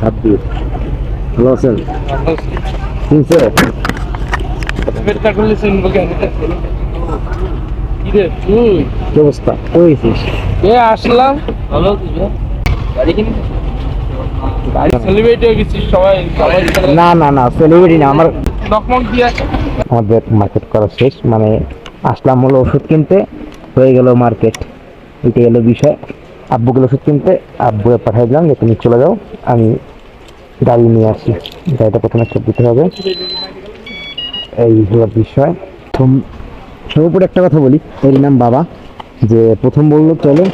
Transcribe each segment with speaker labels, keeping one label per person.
Speaker 1: সাব্বির ভালো আছেন? অবস্থা?
Speaker 2: এ আসলাম। ভালো আছিস গাড়ি কিনে সবাই
Speaker 1: না না না সেলিব্রিটি না আমার আমাদের মার্কেট করা শেষ মানে আসলাম হলো ওষুধ কিনতে হয়ে গেল মার্কেট এটাই হলো বিষয়। আব্বু গেল ওষুধ কিনতে আব্বুকে পাঠিয়ে দিলাম যে তুমি চলে যাও আমি গাড়ি নিয়ে আসি। গাড়িটা প্রথমে চেক দিতে হবে। এই হলো বিষয়। প্রথম সর্বোপরি একটা কথা বলি। এর নাম বাবা, যে প্রথম বলল, চলো,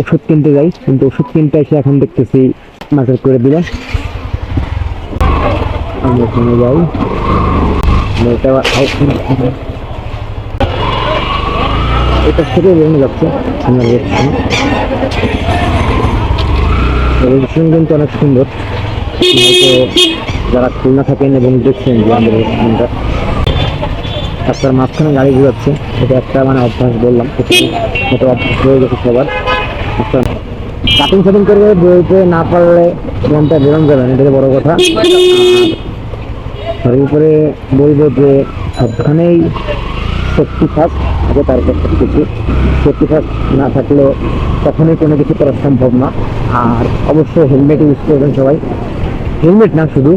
Speaker 1: ওষুধ কিনতে যাই। কিন্তু ওষুধ কিনতে এসে এখন দেখতেছি মার্কেট করে দিল। আমি ওখানে যাই। এটা থেকে বেরোনো যাচ্ছে। আমার রেস্টুরেন্ট কিন্তু অনেক সুন্দর। যারা খুলনা থাকেন এবং দেখছেন যে আমাদের রেস্টুরেন্টটা রাস্তার মাঝখানে গাড়ি ঘুরাচ্ছে, এটা একটা মানে অভ্যাস বললাম, এটা অভ্যাস হয়ে গেছে সবার। কাটিং ফাটিং করে বেরোতে না পারলে মনটা বেরোনো যাবে না এটা বড় কথা। তার উপরে বলব যে সবখানেই সেফটি ফার্স্ট আগে তারপর কিছু সেফটি ফার্স্ট না থাকলে কখনোই কোনো কিছু করা সম্ভব না। আর অবশ্যই হেলমেট ইউজ করবেন সবাই। হেলমেট না শুধু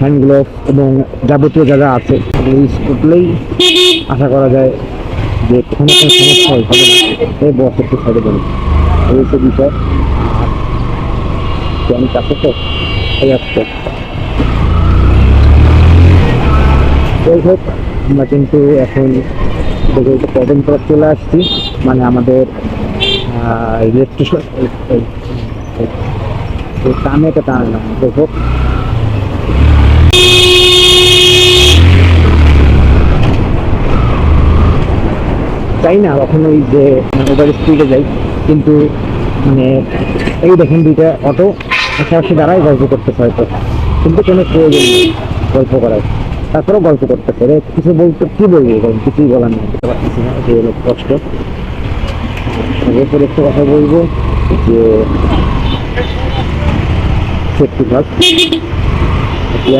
Speaker 1: হ্যান্ড গ্লোভস এবং যাবতীয় যা যা আছে ইউজ করলেই আশা করা যায় যে কোনো কোনো সমস্যা হবে না এই বস একটু সাইডে দেবেন এই হচ্ছে বিষয় আমি কাছে তো এই আসছে যাই হোক আমরা কিন্তু এখন দেখে কদিন পর চলে আসছি মানে আমাদের ইলেকট্রিশন টানে একটা টান হোক চাই না কখনোই যে ওভার স্পিডে যাই, কিন্তু মানে এই দেখেন দুইটা অটো, পাশাপাশি দাঁড়াই গল্প করতেছে হয়তো। কিন্তু কোনো প্রয়োজন নেই গল্প করার। তারপরেও গল্প করতেছে। কিছু বলতে, কি বলব এখন কিছুই বলার নেই, বুঝতে পারতেছি না যে হলো কষ্ট। এরপর একটা কথা বলব, যে সেফটি ফার্স্ট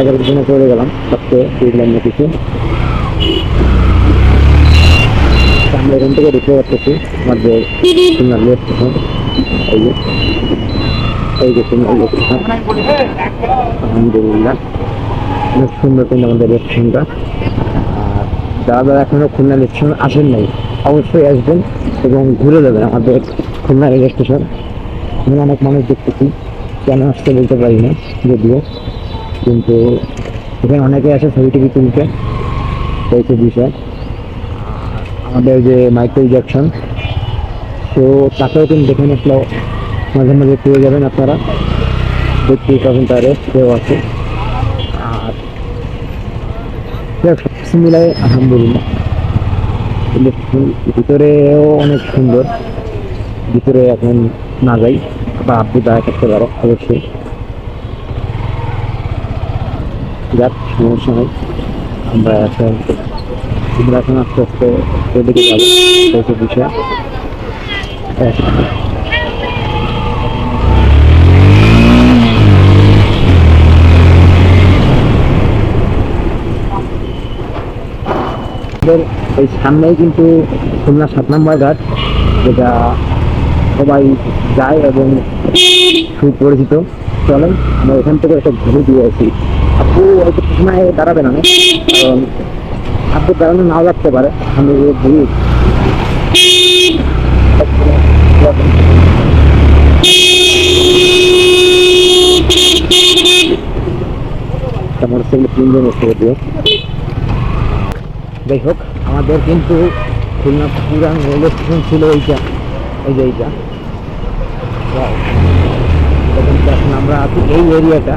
Speaker 1: এগারোর জন্য চলে গেলাম সবকে বুঝলাম না কিছু। আমরা এখান থেকে দেখতে পাচ্ছি আমাদের খুলনা রেল স্টেশন এই যে এই যে খুলনা রেল আলহামদুলিল্লাহ। অনেক সুন্দর কিন্তু আমাদের রেস্টুরেন্টটা আর যারা যারা এখনও খুলনা রেল স্টেশন আসেন নাই অবশ্যই আসবেন এবং ঘুরে যাবেন আমাদের খুলনা রেল স্টেশন এখানে অনেক মানুষ দেখতেছি কেন আসতে বলতে পারি না যদিও। কিন্তু এখানে অনেকে আসে ছবি টবি তুলতে সেই বিষয়। আমাদের যে মাইকেল জ্যাকসন তো তাকেও কিন্তু দেখে আসলেও মাঝে মাঝে পেয়ে যাবেন আপনারা। দেখতেই পাবেন তার কেউ আছে। আর যাক, সবকিছু মিলাই আলহামদুলিল্লাহ ভিতরেও অনেক সুন্দর। ভিতরে এখন না যাই বা আপনি দেখা করতে পারো অবশ্যই। যাক সমস্যা নেই। আমরা এখন এখন আস্তে আস্তে। এই সামনেই কিন্তু খুলনা সাত নম্বর ঘাট, যেটা সবাই যায় এবং সুপরিচিত চলেন, আমরা এখান থেকে একটা ঘুরে দিয়ে আসি আপু হয়তো সময় দাঁড়াবে না না? কারণ আপু দাঁড়ানো নাও লাগতে পারে। আমি মোটরসাইকেল তিনজন যাই হোক, আমাদের কিন্তু খুলনা পুরান রেলওয়ে স্টেশন ছিল এইটা। এই যে এইটা। এখন আমরা আছি এই এরিয়াটা।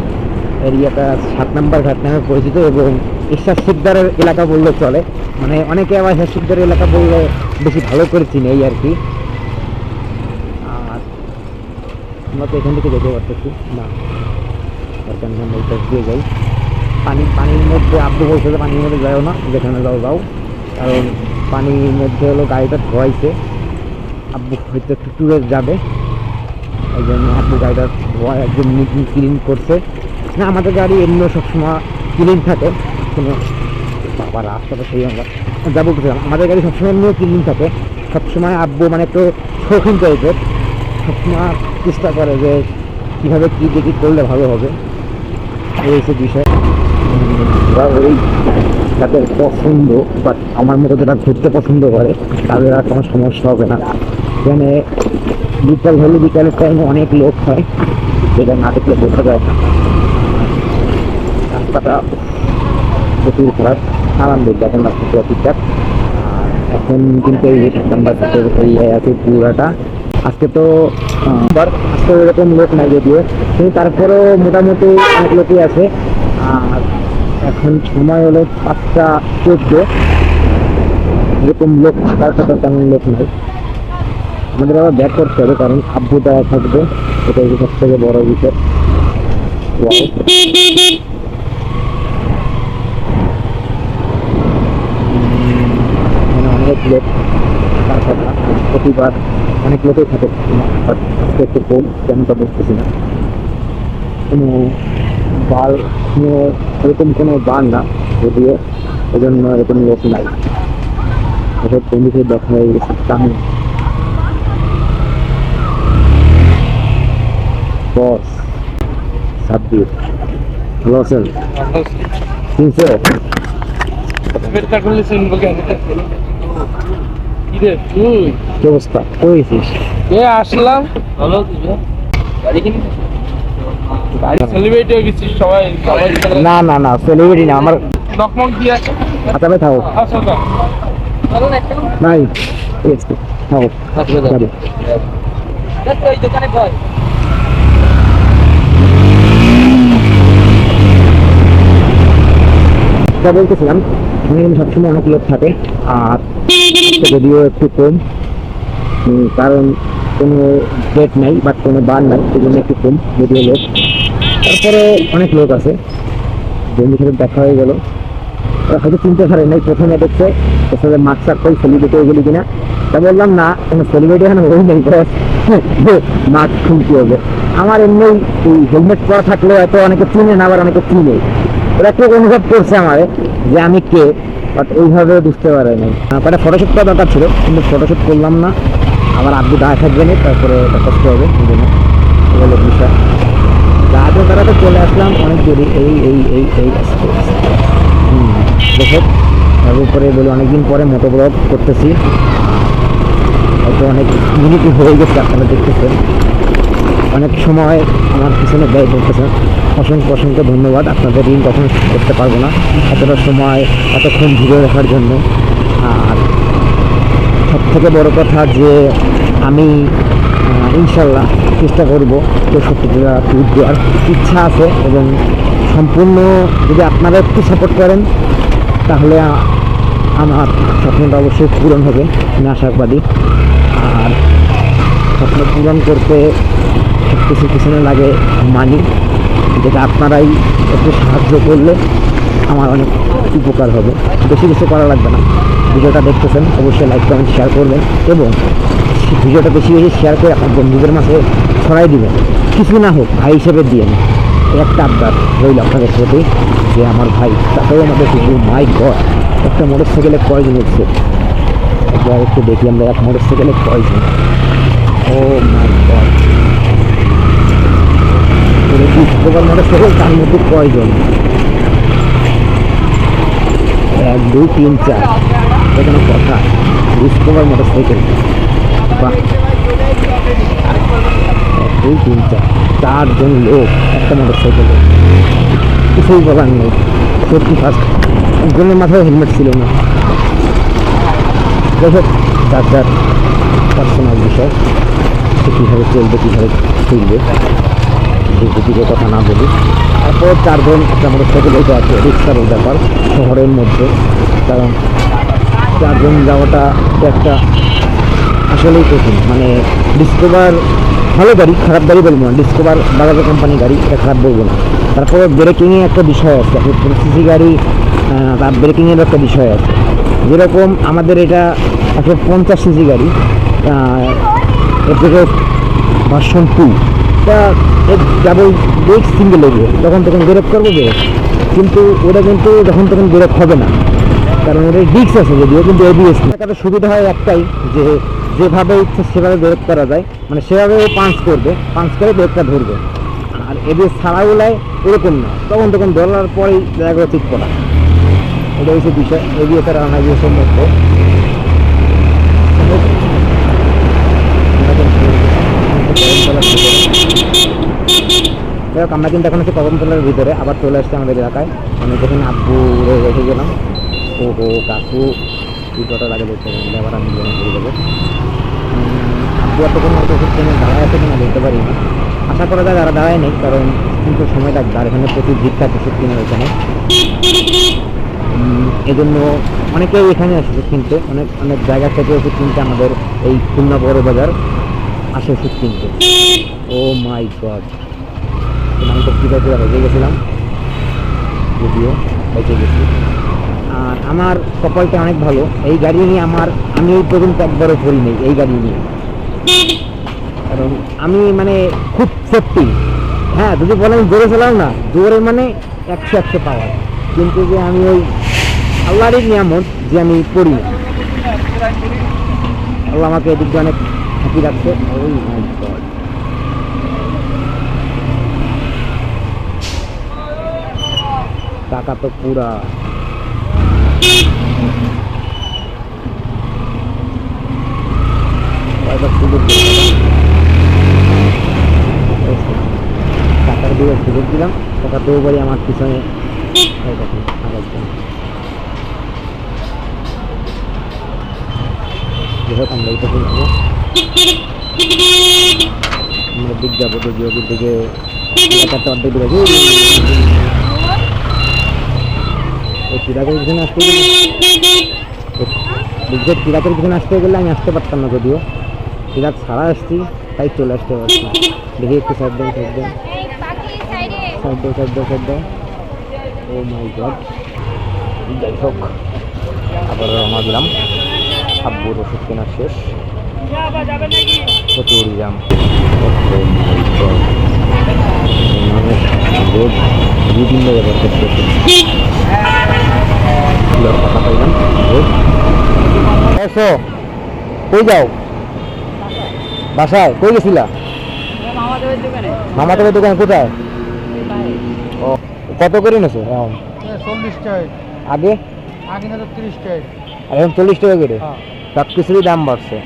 Speaker 1: এরিয়াটা সাত নাম্বার ঘাট নামে পরিচিত এবং ঈশ্বর শিকদারের এলাকা বললে চলে। মানে অনেকে আবার ঈশ্বর শিকদারের এলাকা বললে বেশি ভালো করে চিনে এই আর কি। আর আমরা তো এখান থেকে যেতে পারতেছি না। দিয়ে যাই। পানি, পানির মধ্যে আব্বু বলছে যে পানির মধ্যে যাও না, যেখানে যাও যাও। কারণ পানির মধ্যে হলো গাড়িটা ধোয়াইছে। আব্বু হয়তো একটু ট্যুরে যাবে। এই জন্য আপনি গাড়িটা ধোয়া একদম ক্লিন করছে। না, আমাদের গাড়ি এমনিও সবসময় ক্লিন থাকে। কোনো বাবা রাস্তাটা সেই আমরা যা বলতেছিলাম আমাদের গাড়ি সবসময় এমনিও ক্লিন থাকে। সবসময় আব্বু মানে একটু শৌখিন টাইপের সবসময় চেষ্টা করে যে কীভাবে কী দেখি, করলে ভালো হবে। এই বিষয়। ওই যাদের পছন্দ বাট আমার মতো যারা ঘুরতে পছন্দ করে, তাদের আর কোনো সমস্যা হবে না। এখানে বিকাল হলে বিকালের টাইমে অনেক লোক হয়। যেটা না দেখলে বোঝা যায় না। রাস্তাটা প্রচুর খারাপ। আরামদায়ক এখন রাস্তাটা ঠিকঠাক। আর এখন কিন্তু এই নাম্বার এই আছে পুরাটা। আজকে তো আজকে এরকম লোক নাই যদিও। কিন্তু তারপরেও মোটামুটি অনেক লোকই আছে। আর এখন সময় হলো পাঁচটা চোদ্দ। এরকম লোক থাকার কথা তেমন লোক নাই। আমাদের আবার ব্যাক করতে হবে, কারণ আব্বু দেওয়া থাকবে। এটাই সব থেকে বড় বিষয়। লোক প্রতিবার অনেক লোকই থাকে। একটু কম কেন তা বুঝতেছি না। কোনো বার কোনো এরকম কোনো বার না যদিও এই জন্য এরকম লোক নাই। এসব বন্ধুদের দেখা হয়ে গেছে তামিল বস সাব্বির ভালো আছেন? চিনছে
Speaker 2: কি রে তুই
Speaker 1: কি অবস্থা? করেছিস
Speaker 2: এ আসলাম। ভালো আছিস গাড়ি কিনে সেলিব্রিটি হয়ে গেছিস সবাই সবাই
Speaker 1: না না না সেলিব্রিটি না আমার
Speaker 2: নকমক দিয়ে আছে
Speaker 1: আচ্ছা ভাই থাকো নাই ঠিক আছে থাকো গাড়ি।
Speaker 2: দোকানে বল
Speaker 1: যা বলতেছিলাম সবসময় অনেক লোক থাকে আর যদিও একটু কম। কারণ কোনো ডেট নাই বাট কোনো বার নাই সেই জন্য একটু কম যদিও লোক তারপরে অনেক লোক আছে বন্ধুর সাথে দেখা হয়ে গেল। ওরা হয়তো চিনতে পারে নাই প্রথমে দেখছে ওখানে মাস্ক রাখতে সেলিব্রিটি হয়ে গেলি কিনা। তা বললাম না কোনো সেলিব্রিটি এখানে হয়ে নেই মাস্ক খুলতে হবে। আমার এমনি এই হেলমেট পরা থাকলেও হয়তো অনেকে চিনে না আবার অনেকে চিনে। ওরা কেউ অনুভব করছে আমার যে আমি কে। বাট ওইভাবে বুঝতে পারে নাই। একটা ফটোশ্যুট করা দরকার ছিল, কিন্তু ফটোশ্যুট করলাম না। আবার আব্বু দায় থাকবে না তারপরে করতে হবে বিষয় রাতে তারা তো চলে আসলাম, অনেক দেরি, এই এই এই এই। দেখো তার উপরে বলে অনেকদিন পরে মোটো ব্লগ করতেছি। হয়তো অনেক মিনিটই হয়ে গেছে, আপনারা দেখতেছেন। অনেক সময় আমার পিছনে ব্যয় করতেছেন অসংখ্য অসংখ্য ধন্যবাদ। আপনাদের ঋণ কখন করতে পারব না। এতটা সময়, এতক্ষণ ভিডিও দেখার জন্য। আর সব থেকে বড় কথা যে আমি ইনশাল্লাহ চেষ্টা করব চৌষট্টি জেলা ট্যুর দেওয়ার ইচ্ছা আছে এবং সম্পূর্ণ যদি আপনারা একটু সাপোর্ট করেন, তাহলে আমার স্বপ্নটা অবশ্যই পূরণ হবে। আমি আশাবাদী। আর স্বপ্ন পূরণ করতে সব কিছু পিছনে লাগে মানি যেটা আপনারাই একটু সাহায্য করলে আমার অনেক উপকার হবে। বেশি কিছু করা লাগবে না। ভিডিওটা দেখতেছেন, অবশ্যই লাইক কমেন্ট শেয়ার করবেন এবং ভিডিওটা বেশি বেশি শেয়ার করে আপনার বন্ধুদের মাঝে ছড়াই দিবেন। কিছু না হোক, ভাই হিসেবে দিয়ে একটা আবদার রইল আপনাদের প্রতি যে আমার ভাই, তাতেও আমাদের শুধু মাই গড একটা মোটর সাইকেলে কয়জন হচ্ছে একটু দেখি আমরা, এক মোটর সাইকেলে কয়জন? Oh my God discover motorcycle তার মধ্যে কয়জন? এক, দুই, তিন, চার। এখানে কথা। Discover motorcycle. এক, দুই, তিন, চার। চারজন লোক একটা মোটর সাইকেলে। কিছুই বলার নেই। সত্যি ফার্স্ট একজনের মাথায় হেলমেট ছিল না। দেখো যার যার পার্সোনাল বিষয় কীভাবে চলবে কীভাবে চলবে দিকে কথা না বলি। তারপর চারজন একটা মোটর সাইকেল এটা আছে, রিক্সার ব্যাপার, শহরের মধ্যে। কারণ চারজন যাওয়াটা একটা আসলেই কঠিন। মানে ডিসকভার ভালো গাড়ি, খারাপ গাড়ি বলব না। ডিসকভার বাজাজ কোম্পানি গাড়ি, এটা খারাপ বলব না। তারপরে ব্রেকিংয়ে একটা বিষয় আছে। আপনি সিসি গাড়ি তার ব্রেকিংয়ের একটা বিষয় আছে। যেরকম আমাদের এটা একশো পঞ্চাশ সিসি গাড়ি এর থেকে ভার্সন টু এটা ডাবল ব্রেক সিঙ্গেল এরিয়া যখন তখন ব্রেক করব ব্রেক কিন্তু ওটা কিন্তু যখন তখন ব্রেক হবে না। কারণ ওটা ডিক্স আছে যদিও, কিন্তু এবিএস একটা সুবিধা হয় একটাই, যে যেভাবে ইচ্ছে সেভাবে ব্রেক করা যায়। মানে সেভাবে পাঞ্চ করবে পাঞ্চ করে ব্রেকটা ধরবে। আর এবিএস ছাড়াও ছাড়াগুলাই এরকম না। তখন তখন ধরার পরেই জায়গা ঠিক করা। এটা হচ্ছে বিষয় এবিএস আর হোক, আমরা কিন্তু এখন হচ্ছে কদমতলার ভিতরে আবার চলে আসছে আমাদের এলাকায়। আমি যেখানে আব্বু রেখে গেলাম। ও হো কাকু দুটোটা লাগে দেখতে গেলে আবার আমি জয়েন করে দেবো। আব্বু এতক্ষণ হয়তো ওষুধ কিনে দাঁড়ায় আছে কিনা বলতে পারি না। আশা করা যায় তারা দাঁড়ায় নেই কারণ কিন্তু সময় লাগবে। আর এখানে প্রচুর ভিড় থাকে এখানে উম, এজন্য অনেকেই এখানে আসে কিনতে অনেক অনেক জায়গা থেকে ওষুধ কিনতে আমাদের এই খুলনা বড় বাজার। আসে ওষুধ কিনতে ও মাই গড। আমি তো কীভাবে করে বেঁচে গেছিলাম। যদিও বেঁচে গেছি। আর আমার কপালটা অনেক ভালো। এই গাড়ি নিয়ে আমার, আমি এই পর্যন্ত একবারও পড়ি নেই এই গাড়ি নিয়ে। কারণ আমি মানে খুব সেফটি হ্যাঁ যদি বলেন জোরে চালাও না, জোরে মানে একশো একশো পাওয়ার কিন্তু যে আমি ওই আল্লাহরই নিয়ামত যে আমি পড়ি আল্লাহ আমাকে এদিক দিয়ে অনেক হ্যাপি রাখছে? ওই মাই গড টাকা তো পুরা। টাকার দিয়ে সুযোগ দিলাম। টাকা বাড়ি আমার পিছনে হোক, আমরা এইটা করব আমরা দিক যাব তো জিওটির দিকে একটা অর্ধেক দিকে চিরাকের পিছনে আসতে বুঝতে চিরাকের পিছনে আসতে গেলে আমি আসতে পারতাম না যদিও। চিরাক ছাড়া আসছি, তাই চলে আসতে পারছি। দেখি একটু সাইড দেন সাইড দেন।
Speaker 3: সাইডে
Speaker 1: দাও সাইড দাও সাইড দাও ও মাই গড যাই হোক আবার রওনা দিলাম আব্বুর ওষুধ কেনা শেষ। প্রচুর পাইলাম কই যাও? বাসায়? কই গেছিলা? তোর দোকান কোথায়? ও কত করে নেছো এখন
Speaker 2: চল্লিশ টাকা
Speaker 1: আগে?
Speaker 2: আগে না তো তিরিশ টাকা।
Speaker 1: এখন চল্লিশ টাকা করে?
Speaker 2: হ্যাঁ।
Speaker 1: সব কিছুরই দাম বাড়ছে।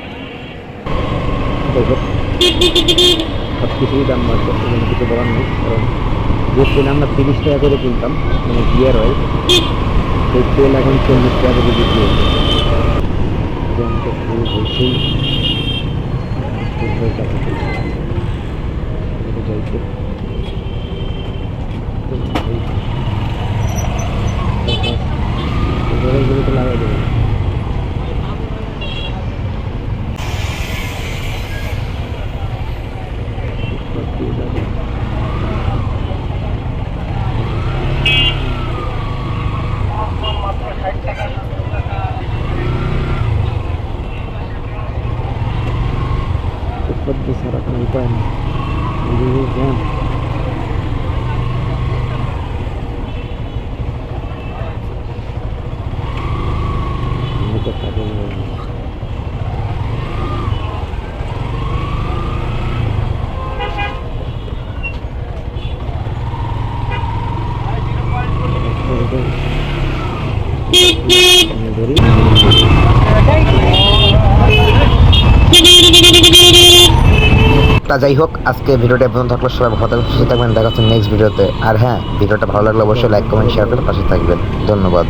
Speaker 1: সব কিছুরই দাম বাড়ছে এখানে কিছু বলার নেই, কারণ যে তেল আমরা তিরিশ টাকা করে কিনতাম মানে গিয়ার অয়েল সেই তেল এখন চল্লিশ টাকা করে বিক্রি হচ্ছে। এবং তো পুরো বলছেই পুরো টাকা চলছে। এদিকে যাইতে। তো এই এগুলো তো লাগাই দেবে উৎপত্তি ছাড়া কোনো উপায় নেই এগুলো জ্ঞান আমি তো কাজে নেই। আমি তা যাই হোক, আজকে ভিডিওটা এখন থাকল। সবাই ভালো থাকবেন, সুস্থ থাকবেন, দেখা হচ্ছে নেক্সট ভিডিওতে আর হ্যাঁ ভিডিওটা ভালো লাগলে অবশ্যই লাইক কমেন্ট শেয়ার করে পাশে থাকবেন। ধন্যবাদ।